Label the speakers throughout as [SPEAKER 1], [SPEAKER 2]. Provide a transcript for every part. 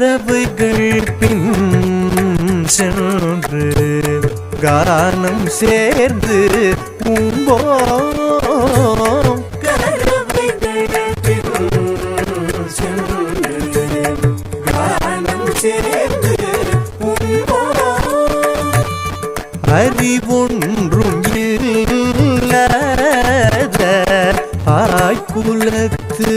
[SPEAKER 1] மரபுகள் பின் சென்று கானம் சேர்ந்து உம்போ அறிவொன்றும் இல்லாத ஆய்குலத்து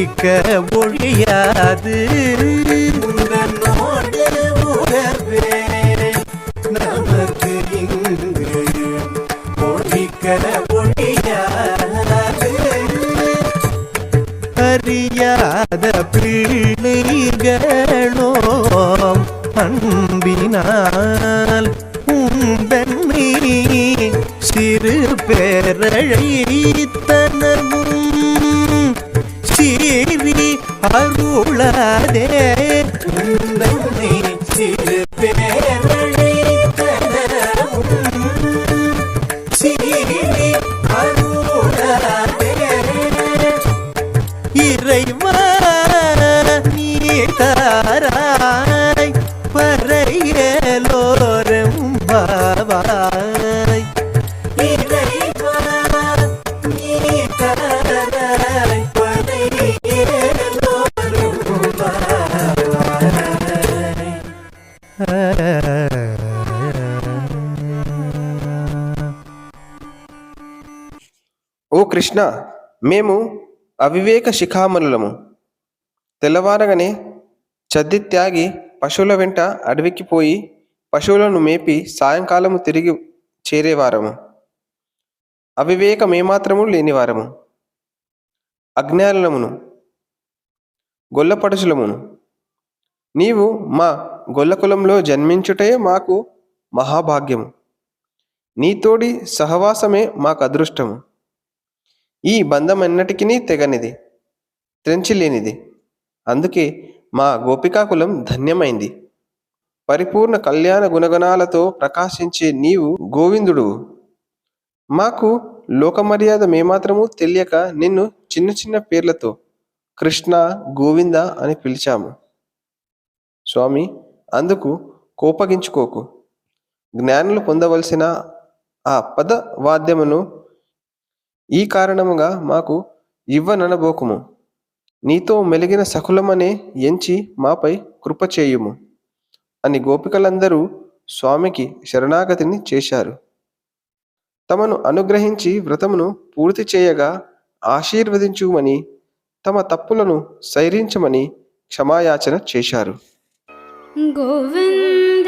[SPEAKER 1] ஒழிக்க ஒழியாது. நமக்கு இங்கு ஒழிக்க ஒழியாது. அறியாத பிள்ளைகளோம் அன்பினால் உந்தன்மை சிறு பேரழைத்தனமும் சூழாதே உந்தன்னை சிறு பேரழி கனவும் சீனி அருளாதே
[SPEAKER 2] ఓ కృష్ణ మేము అవివేక శిఖామణులము. తెల్లవారగానే చద్ది త్యాగి పశువుల వెంట అడవికి పోయి పశువులను మేపి సాయంకాలము తిరిగి చేరేవారము. అవివేకమేమాత్రము లేనివారము. అజ్ఞానులమును గొల్లపడుచులమును. నీవు మా గొల్లకులంలో జన్మించుటయే మాకు మహాభాగ్యము. నీతోడి సహవాసమే మాకు అదృష్టము ఈ బంధం ఎన్నటికీ తెగనిది త్రెంచిలేనిది. అందుకే మా గోపికాకులం ధన్యమైంది. పరిపూర్ణ కళ్యాణ గుణగణాలతో ప్రకాశించే నీవు గోవిందుడు మాకు లోకమర్యాద మేమాత్రము తెలియక నిన్ను చిన్న చిన్న పేర్లతో కృష్ణ గోవింద అని పిలిచాము. స్వామి అందుకు కోపగించుకోకు. జ్ఞానులు పొందవలసిన ఆ పద వాద్యమును ఈ కారణముగా మాకు ఇవ్వననబోకుము. నీతో మెలిగిన సకులమనే ఎంచి మాపై కృప చేయుము. అని గోపికలందరూ స్వామికి శరణాగతిని చేశారు. తమను అనుగ్రహించి వ్రతమును పూర్తి చేయగా ఆశీర్వదించుమని తమ తప్పులను సైరించమని క్షమాయాచన చేశారు.
[SPEAKER 3] गोविन्द